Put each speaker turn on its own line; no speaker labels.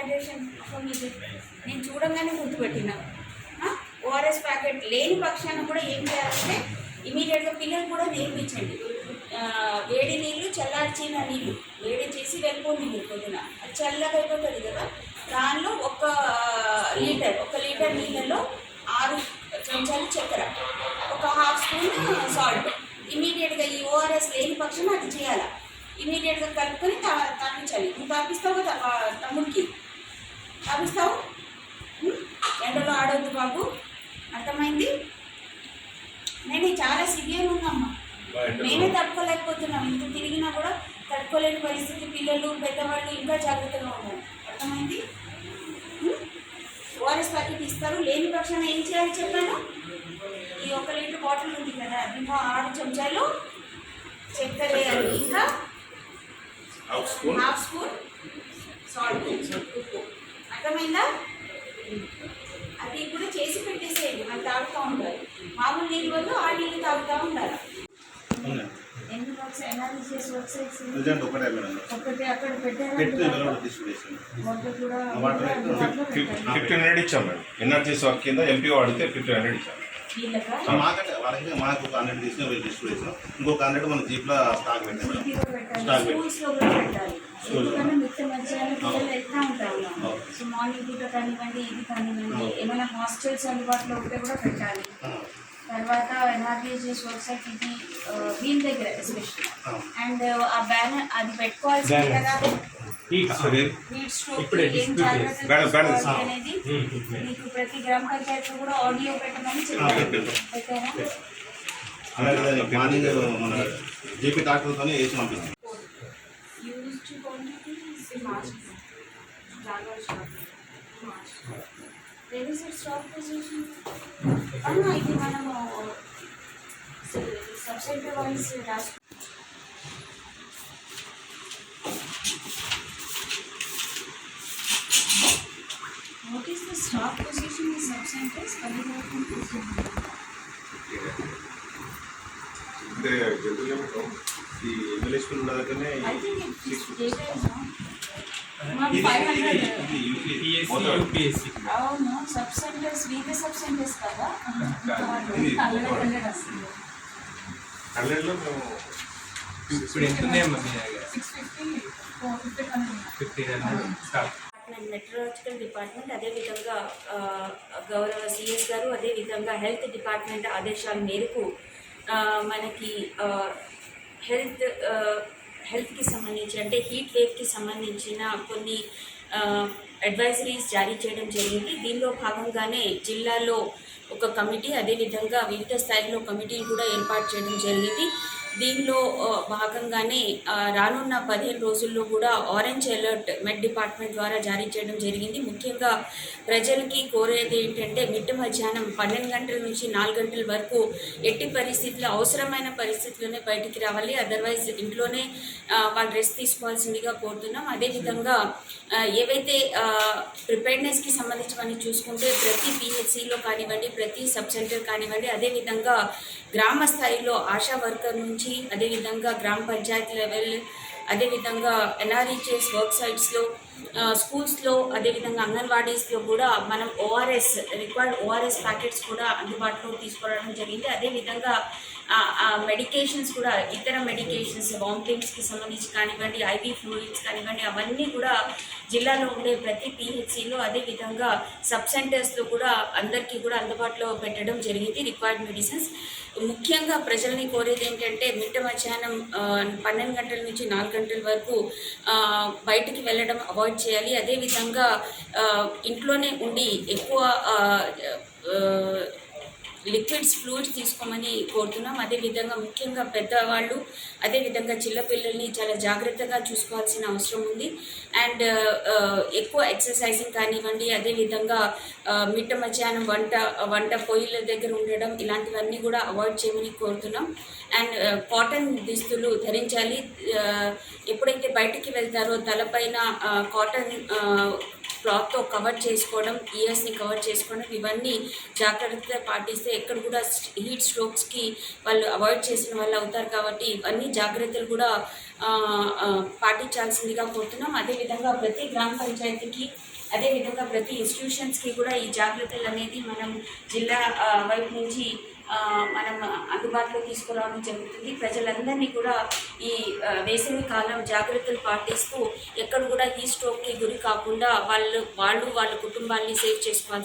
Hydration మీకు నేను చూడంగానే గుర్తుపెట్టినా. ఓఆర్ఎస్ ప్యాకెట్ లేని పక్షాన కూడా ఏం చేయాలంటే ఇమీడియట్గా పిల్లలు కూడా నేర్పించండి. వేడి నీళ్ళు చల్లార్చిన నీళ్ళు వేడి చేసి వెళ్ళిపోండి మీరు పొద్దున. అది చల్లగా అయిపోతుంది కదా. దానిలో ఒక లీటర్ ఒక లీటర్ నీళ్ళలో ఆరు చెంచాలు చక్కెర ఒక హాఫ్ స్పూన్ సాల్ట్. ఇమీడియట్గా ఈ ఓఆర్ఎస్ లేని పక్షాన అది చేయాలి? ఇమీడియట్గా కలుపుకొని తా తాపించాలి నువ్వు తాపిస్తావు కదా తమ్ముడికి. తాపిస్తావు ఉం? ఎండలో ఆడవద్దు బాబు. అర్థమైంది? నేను చాలా సివియర్ ఉందమ్మా మేమే తట్టుకోలేకపోతున్నాం ఇంత తిరిగినా కూడా తట్టుకోలేని పరిస్థితి. పిల్లలు పెద్దవాళ్ళు ఇంకా జాగ్రత్తగా ఉండాలి. అర్థమైంది? ఓఆర్ఎస్ ప్యాకెట్ ఇస్తారు. లేని పక్షాన ఏం చేయాలి చెప్పాను? ఈ ఒక లీటర్ బాటిల్ ఉంది కదా దీంట్లో ఆరు చెంచాలు. నీళ్ళు వల్ల ఆ నీళ్ళు తాగుతూ ఉండాలి ఎన్ని వర్క్స్ అనాలిసిస్
రిజల్ట్ ఒకటే మేడం.
ఒకటి అక్కడ పెట్టారు.
ఫిఫ్టీన్ హండ్రెడ్ ఇచ్చాం మేడం. ఎన్ఆర్జీస్ వర్క్ కింద ఎంపీఓ అడిగితే ఫిఫ్టీన్ హండ్రెడ్ ఇచ్చాం.
వీళ్ళకా?
మాకంటే వాళ్ళకి మనకు ఒక హండ్రెడ్ తీసుకుని వెళ్ళి ఇంకొక హండ్రెడ్ మన జీప్లో స్టాక్ పెట్టాం మేడం. స్టాక్
పెట్టాలి.
స్కూల్.
ఎందుకంటే మిగతా మధ్యాహ్నం పిల్లలు వెళ్తూ ఉంటారు.
ఓకే.
సో మార్నింగ్ పూట కానివ్వండి ఇది కానివ్వండి
ఓకే.
ఏమైనా హాస్టల్స్ అందుబాటులో ఉంటే కూడా పెట్టాలి. తర్వాత ఎన్ఆర్జీఎస్ వెబ్సైట్ ఇది ఆ, వీళ్ళ దగ్గర ఎస్పెషల్లీ
ఆ.
అండ్ ఆ బ్యానర్ అది పెట్టుకోవాల్సింది కదా.
సరే
హీట్ స్ట్రోక్
ఇప్పుడే
ఏం
distribute
జాగ్రత్తలు
Banner, banner.
తీసుకోవాలి అనేది మీకు ప్రతి గ్రామ పంచాయతీ కూడా ఆడియో పెట్టమని
ఆ,
చెప్పారు.
పెట్టారు.
పెట్టారా
అలాగే మార్నింగ్ మన జీపీ డాక్టర్తోనే వేసి పంపిస్తాం
used quantity is March. January stock. March. There is a stock position. అవునా ఇది మనము సబ్సెంటర్ వైస్ రాసు What is the stock position in sub-centers?
అంటే జనరల్గా మేడం ఈ ఎమ్మెల్యే స్కూల్ ఉన్న దగ్గరనే
అవును సబ్ సెంటర్స్ వీకే సబ్ సెంటర్స్ కదా
హండ్రెడ్లో మేము
ఇప్పుడు ఎంత ఉన్నాయమ్మా మీ దగ్గర?
Six fifty four fifty కనుక్కున్నాం
fifteen hundred
department meteorological department అదేవిధంగా గౌరవ సిఎస్ గారు అదేవిధంగా హెల్త్ డిపార్ట్మెంట్ ఆదేశాల మేరకు మనకి హెల్త్ హెల్త్కి సంబంధించి అంటే హీట్ వేవ్కి సంబంధించిన కొన్ని అడ్వైజరీస్ జారీ చేయడం జరిగింది. దీనిలో భాగంగానే జిల్లాలో ఒక కమిటీ అదేవిధంగా వివిధ స్థాయిలో కమిటీలు కూడా ఏర్పాటు చేయడం జరిగింది. దీనిలో భాగంగానే రానున్న పదిహేను రోజుల్లో కూడా ఆరెంజ్ అలర్ట్ మెడ్ డిపార్ట్మెంట్ ద్వారా జారీ చేయడం జరిగింది. ముఖ్యంగా ప్రజలకి కోరేది ఏంటంటే మిడ్ మధ్యాహ్నం పన్నెండు గంటల నుంచి నాలుగు గంటల వరకు ఎట్టి పరిస్థితుల్లో అవసరమైన పరిస్థితుల్లోనే బయటికి రావాలి. అదర్వైజ్ ఇంట్లోనే వాళ్ళు రెస్ట్ తీసుకోవాల్సిందిగా కోరుతున్నాం. అదేవిధంగా ఏవైతే ప్రిపేర్నెస్కి సంబంధించినవన్నీ చూసుకుంటే ప్రతి పిహెచ్సిలో కానివ్వండి ప్రతి సబ్ సెంటర్ కానివ్వండి అదేవిధంగా గ్రామ స్థాయిలో ఆశా వర్కర్ నుంచి అదేవిధంగా గ్రామ పంచాయతీ లెవెల్ అదేవిధంగా ఎన్ఆర్ఈచేస్ వర్క్ సైట్స్లో స్కూల్స్లో అదేవిధంగా అంగన్వాడీస్లో కూడా మనం ఓఆర్ఎస్ రిక్వైర్డ్ ఓఆర్ఎస్ ప్యాకెట్స్ కూడా అందుబాటులో తీసుకురావడం జరిగింది. అదేవిధంగా ఆ మెడికేషన్స్ కూడా ఇతర మెడికేషన్స్ వామిటింగ్స్కి సంబంధించి కానివ్వండి ఐవీ ఫ్లూయిడ్స్ కానివ్వండి అవన్నీ కూడా జిల్లాలో ఉండే ప్రతి పిహెచ్సిలో అదేవిధంగా సబ్ సెంటర్స్లో కూడా అందరికీ కూడా అందుబాటులో పెట్టడం జరిగింది రిక్వైర్డ్ మెడిసిన్స్ ముఖ్యంగా ప్రజల్ని కోరేది ఏంటంటే మిట్ట మధ్యాహ్నం పన్నెండు గంటల నుంచి నాలుగు గంటల వరకు బయటికి వెళ్ళడం అవాయిడ్ చేయాలి. అదేవిధంగా ఇంట్లోనే ఉండి ఎక్కువ లిక్విడ్స్ ఫ్లూయిడ్స్ తీసుకోమని కోరుతున్నాం. అదేవిధంగా ముఖ్యంగా పెద్దవాళ్ళు అదేవిధంగా చిన్నపిల్లల్ని చాలా జాగ్రత్తగా చూసుకోవాల్సిన అవసరం ఉంది. అండ్ ఎక్కువ ఎక్సర్సైజింగ్ కానివ్వండి అదేవిధంగా మిట్ట మధ్యాహ్నం వంట వంట పొయ్యిల దగ్గర ఉండడం ఇలాంటివన్నీ కూడా అవాయిడ్ చేయమని కోరుతున్నాం. అండ్ కాటన్ దుస్తులు ధరించాలి. ఎప్పుడైతే బయటికి వెళ్తారో తలపైన కాటన్ క్లాత్తో కవర్ చేసుకోవడం ఇయర్స్ని కవర్ చేసుకోవడం ఇవన్నీ జాగ్రత్తగా పాటిస్తే ఎక్కడ కూడా హీట్ స్ట్రోక్స్కి వాళ్ళు అవాయిడ్ చేసిన వాళ్ళు అవుతారు కాబట్టి ఇవన్నీ జాగ్రత్తలు కూడా పాటించాల్సిందిగా కోరుతున్నాం. అదేవిధంగా ప్రతి గ్రామ పంచాయతీకి అదేవిధంగా ప్రతి ఇన్స్టిట్యూషన్స్కి కూడా ఈ జాగ్రత్తలు అనేది మనం జిల్లా వైపు నుంచి మనం అందుబాటులో తీసుకురావడం జరుగుతుంది. ప్రజలందరినీ కూడా ఈ వేసవి కాలం జాగ్రత్తలు పాటిస్తూ ఎక్కడ కూడా ఈ స్ట్రోక్కి గురి కాకుండా వాళ్ళు వాళ్ళు వాళ్ళ కుటుంబాన్ని సేవ్ చేసుకోవాల్సి